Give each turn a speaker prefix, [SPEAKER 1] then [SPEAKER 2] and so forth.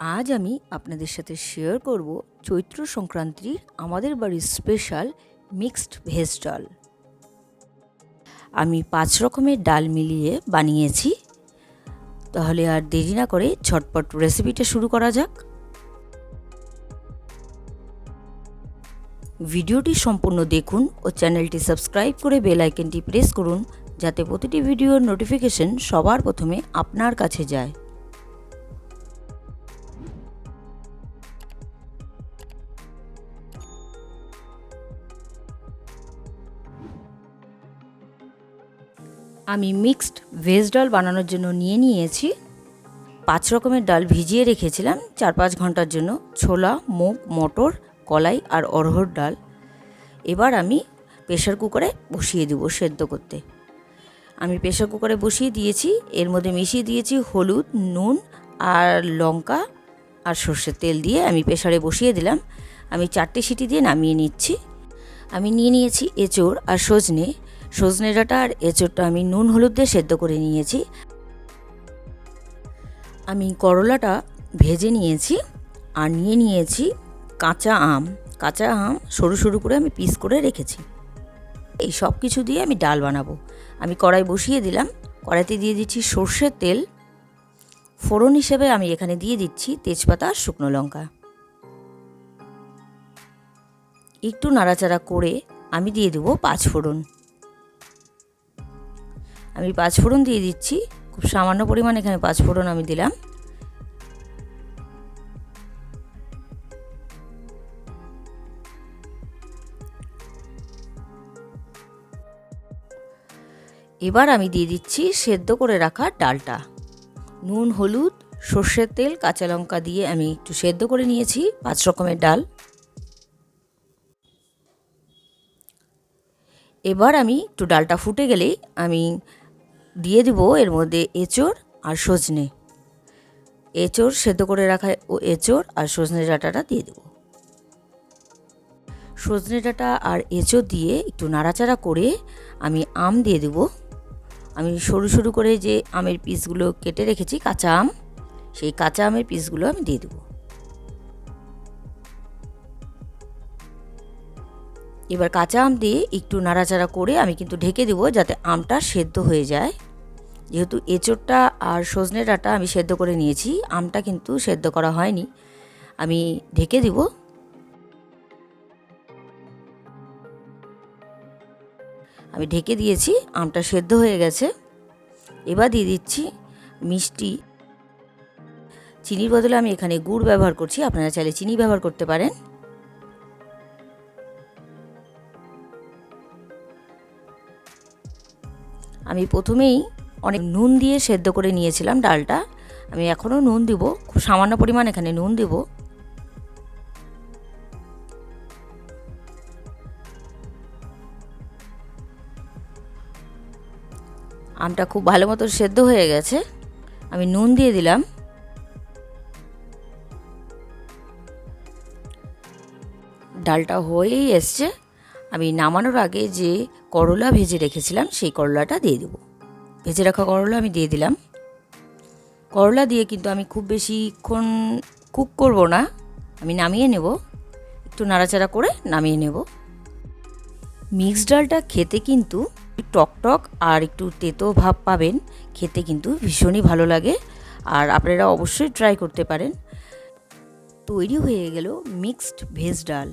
[SPEAKER 1] আজ আমি আপনাদের সাথে শেয়ার করব চৈত্র সংক্রান্তির আমাদের বাড়ির স্পেশাল মিক্সড ভেজ ডাল। আমি পাঁচ রকমের ডাল মিলিয়ে বানিয়েছি। তাহলে আর দেরি না করে ঝটপট রেসিপিটা শুরু করা যাক। ভিডিওটি সম্পূর্ণ দেখুন ও চ্যানেলটি সাবস্ক্রাইব করে বেল আইকনটি প্রেস করুন, যাতে প্রতিটি ভিডিওর নোটিফিকেশন সবার প্রথমে আপনার কাছে যায়। আমি মিক্সড ভেজ ডাল বানানোর জন্য নিয়ে নিয়েছি। পাঁচ রকমের ডাল ভিজিয়ে রেখেছিলাম, চার পাঁচ ঘণ্টার জন্য। ছোলা, মুগ, মটর, কলাই আর অরহর ডাল। এবার আমি প্রেশার কুকারে বসিয়ে দেবো সেদ্ধ করতে। আমি প্রেশার কুকারে বসিয়ে দিয়েছি, এর মধ্যে মিশিয়ে দিয়েছি হলুদ, নুন আর লঙ্কা আর সর্ষের তেল দিয়ে আমি প্রেশারে বসিয়ে দিলাম। আমি চারটে সিটি দিয়ে নামিয়ে নিচ্ছি। আমি নিয়ে নিয়েছি এঁচড় আর সজনে। সজনে ডাঁটা আর এঁচড়টা আমি নুন, হলুদ দিয়ে সেদ্ধ করে নিয়েছি। আমি করলাটা ভেজে নিয়েছি আর নিয়ে নিয়েছি কাঁচা আম। কাঁচা আম সরু সরু করে আমি পিস করে রেখেছি। এই সব কিছু দিয়ে আমি ডাল বানাবো। আমি কড়াই বসিয়ে দিলাম। কড়াইতে দিয়ে দিচ্ছি সর্ষের তেল। ফোড়ন হিসেবে আমি এখানে দিয়ে দিচ্ছি তেজপাতা আর শুকনো লঙ্কা। একটু নাড়াচাড়া করে আমি দিয়ে দেবো পাঁচ ফোড়ন। আমি পাঁচ ফোড়ন দিয়ে দিচ্ছি। খুব সামান্য পরিমাণ এখানে পাঁচ ফোড়ন আমি দিলাম। এবার আমি দিয়ে দিচ্ছি সেদ্ধ করে রাখা ডালটা। নুন, হলুদ, সর্ষের তেল, কাঁচা লঙ্কা দিয়ে আমি একটু সেদ্ধ করে নিয়েছি পাঁচ রকমের ডাল। এবার আমি একটু ডালটা ফুটে গেলেই আমি দিয়ে দেবো এর মধ্যে এঁচড় আর সজনে। এঁচড় সেদ্ধ করে রাখা ও এঁচড় আর সজনে ডাঁটাটা দিয়ে দেবো। সজনে ডাঁটা আর এঁচড় দিয়ে একটু নাড়াচাড়া করে আমি আম দিয়ে দেবো। আমি সরু সরু করে যে আমের পিসগুলো কেটে রেখেছি, কাঁচা আম, সেই কাঁচা আমের পিসগুলো আমি দিয়ে দেবো। এবার কাঁচা আম দিয়ে একটু নাড়াচাড়া করে আমি কিন্তু ঢেকে দেবো যাতে আমটা সেদ্ধ হয়ে যায়। যেহেতু এঁচোড়টা আর সজনে ডাঁটা আমি সেদ্ধ করে নিয়েছি, আমটা কিন্তু সেদ্ধ করা হয়নি। আমি ঢেকে দিব। আমি ঢেকে দিয়েছি, আমটা সেদ্ধ হয়ে গেছে। এবার দিয়ে দিচ্ছি মিষ্টি। চিনির বদলে আমি এখানে গুড় ব্যবহার করছি, আপনারা চাইলে চিনি ব্যবহার করতে পারেন। আমি প্রথমেই অনেক নুন দিয়ে সেদ্ধ করে নিয়েছিলাম ডালটা। আমি এখনও নুন দিব, খুব সামান্য পরিমাণ এখানে নুন দিব। আমটা খুব ভালো মতো সেদ্ধ হয়ে গেছে। আমি নুন দিয়ে দিলাম। ডালটা হয়েই এসছে। আমি নামানোর আগে যে করলা ভেজে রেখেছিলাম, সেই করলাটা দিয়ে দেবো। ভেজে রাখা করলা আমি দিয়ে দিলাম। করলা দিয়ে কিন্তু আমি খুব বেশিক্ষণ কুক করব না। আমি নামিয়ে নেব। একটু নাড়াচাড়া করে নামিয়ে নেব। মিক্সড ডালটা খেতে কিন্তু টক টক আর একটু তেতো ভাব পাবেন। খেতে কিন্তু ভীষণই ভালো লাগে আর আপনারা অবশ্যই ট্রাই করতে পারেন। তৈরি হয়ে গেল মিক্সড ভেজ ডাল।